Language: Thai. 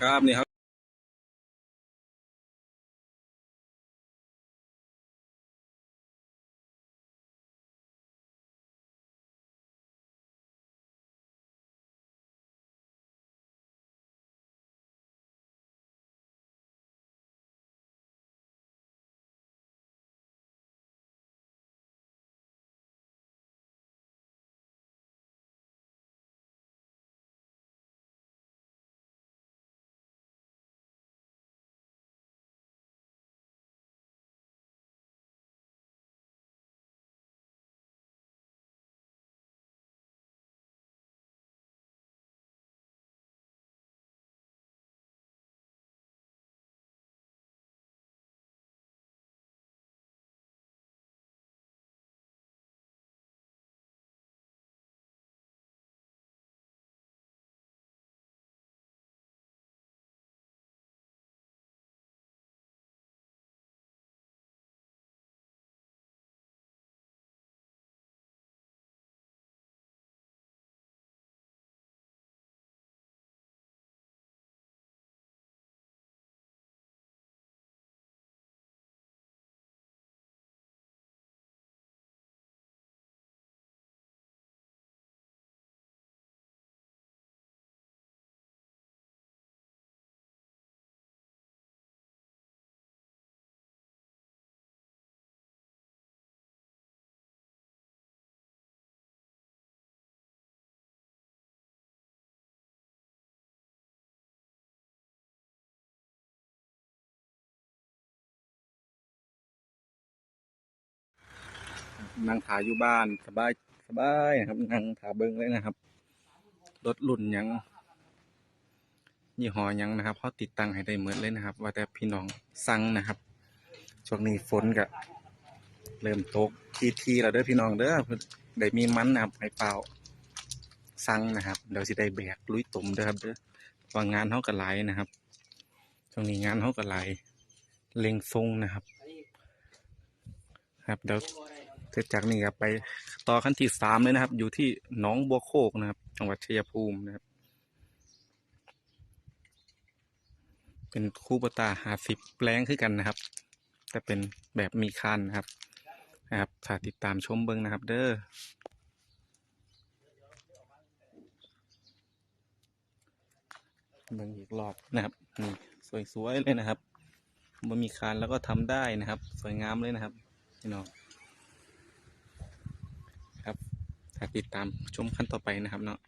ครับนี่ครับ นั่งถ่ายอยู่บ้านสบายสบายนะครับนั่งถ่ายเบิ้งเลยนะครับรถรุ่นยังยี่ห้อยังนะครับเขาติดตั้งให้ได้เหมือนเลยนะครับ ว่าแต่พี่น้องสั่งนะครับช่วงนี้ฝนก็เริ่มตกทีทีๆแล้วเด้อพี่น้องเด้อได้มีมันนะครับให้เปล่าสั่งนะครับเดี๋ยวสิได้แบกลุยตุ่มเด้อครับเด้อว่างานเขาก็หลนะครับช่วงนี้งานเขาก็หลเล็งทรงนะครับ ครับเดี๋ยว สร็จจากนี้ครับไปต่อขั้นที่สามเลยนะครับ อยู่ที่หนองบัวโคกนะครับ จังหวัดชัยภูมินะครับ เป็นคู่ปตาหาสิบแปลงขึ้นกันนะครับ แต่เป็นแบบมีคันนะครับนะครับถ้าติดตามชมเบิ้งนะครับ เด้อเบิ้งอีกรอบนะครับนี่สวยๆเลยนะครับมันมีคานแล้วก็ทำได้นะครับ สวยงามเลยนะครับพี่น้อง ครับถ้าติดตามชมขั้นต่อไปนะครับเนาะ